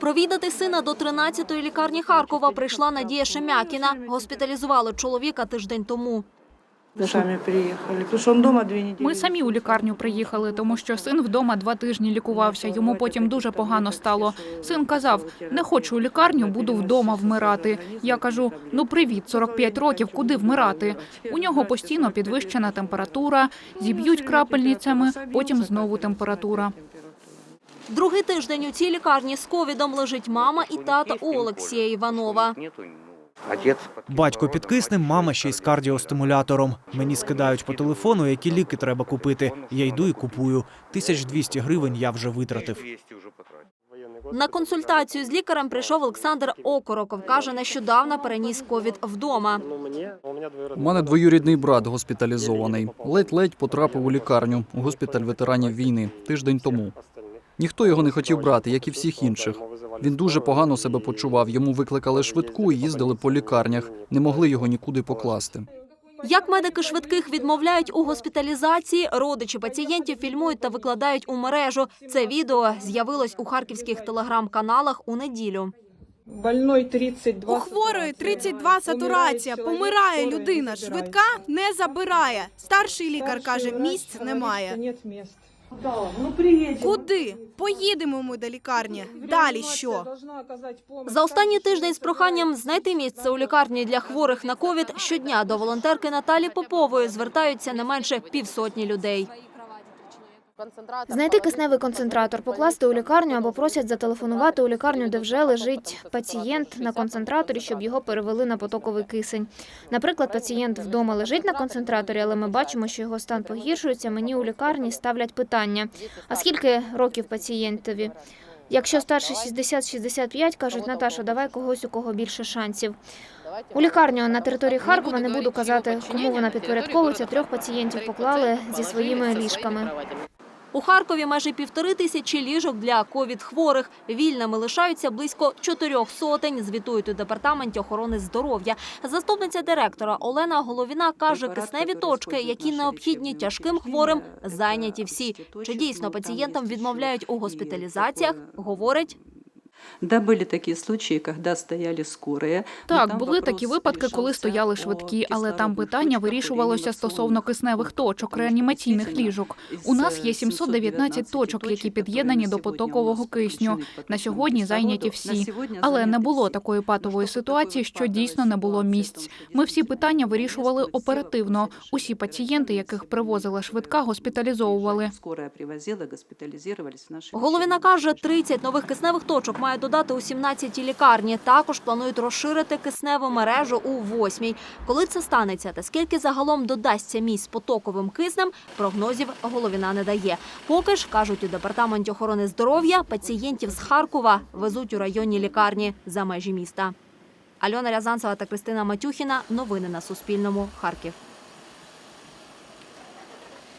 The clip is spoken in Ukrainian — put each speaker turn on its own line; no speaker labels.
Провідати сина до 13-ї лікарні Харкова прийшла Надія Шемякіна. Госпіталізували чоловіка тиждень тому.
Сами приехали, потому что он дома две недели.
Ми самі у лікарню приїхали, тому що син вдома два тижні лікувався. Йому потім дуже погано стало. Син казав: не хочу у лікарню, буду вдома вмирати. Я кажу: ну привіт, 45 років, куди вмирати? У нього постійно підвищена температура, зіб'ють крапельницями, потім знову температура.
Другий тиждень у цій лікарні з ковідом лежить мама і тата у Олексія Іванова.
Батько під киснем, мама ще й з кардіостимулятором. Мені скидають по телефону, які ліки треба купити. Я йду і купую. 1200 гривень я вже витратив.
200 уже потратил.
На консультацію з лікарем прийшов Олександр Окороков. Каже, нещодавно переніс ковід вдома.
У мене двоюрідний брат госпіталізований. Ледь-ледь потрапив у лікарню у госпіталь ветеранів війни тиждень тому. Ніхто його не хотів брати, як і всіх інших. Він дуже погано себе почував. Йому викликали швидку і їздили по лікарнях. Не могли його нікуди покласти.
Як медики швидких відмовляють у госпіталізації, родичі пацієнтів фільмують та викладають у мережу. Це відео з'явилось у харківських телеграм-каналах у неділю.
Больной 32
У хворої 32 сатурація, помирає людина. Швидка не забирає. Старший лікар каже, місць немає.
Ну.
Куди? Поїдемо ми до лікарні. Далі що?
За останній тиждень з проханням знайти місце у лікарні для хворих на ковід щодня до волонтерки Наталі Попової звертаються не менше півсотні людей.
Знайти кисневий концентратор, покласти у лікарню або просять зателефонувати у лікарню, де вже лежить пацієнт на концентраторі, щоб його перевели на потоковий кисень. Наприклад, пацієнт вдома лежить на концентраторі, але ми бачимо, що його стан погіршується. Мені у лікарні ставлять питання: а скільки років пацієнтові? Якщо старше 60-65, кажуть, Наташа, давай когось, у кого більше шансів. У лікарню на території Харкова не буду казати, кому вона підпорядковується. Трьох пацієнтів поклали зі своїми ліжками.
У Харкові майже півтори тисячі ліжок для ковід-хворих. Вільними лишаються близько чотирьох сотень, звітують у департаменті охорони здоров'я. Заступниця директора Олена Головіна каже, кисневі точки, які необхідні тяжким хворим, зайняті всі. Чи дійсно пацієнтам відмовляють у госпіталізаціях, говорить
Да, были такие случаи, когда стояли скорые. но
Так,
там
були такі
вопрос
випадки, коли
решался
стояли
о
швидкі, але там
кислородных
питання
точках
вирішувалося
реанимационных
стосовно кисневих точок, реанімаційних
Действительно,
ліжок.
із,
У нас
е,
є 719 точок, які під'єднані до потокового кисню. На сьогодні зайняті всі. Але не було такої патової ситуації, що дійсно не було місць. Ми всі питання вирішували оперативно. Усі пацієнти, яких привозила швидка, госпіталізовували.
Скорая привозила, госпитализировались в нашей
Головіна каже, 30 нових кисневих точок має додати у 17-й лікарні. Також планують розширити кисневу мережу у 8-й. Коли це станеться та скільки загалом додасться місць потоковим киснем, прогнозів Головіна не дає. Поки ж, кажуть у департаменті охорони здоров'я, пацієнтів з Харкова везуть у районні лікарні за межі міста. Альона Рязанцева та Кристина Матюхіна. Новини на Суспільному. Харків.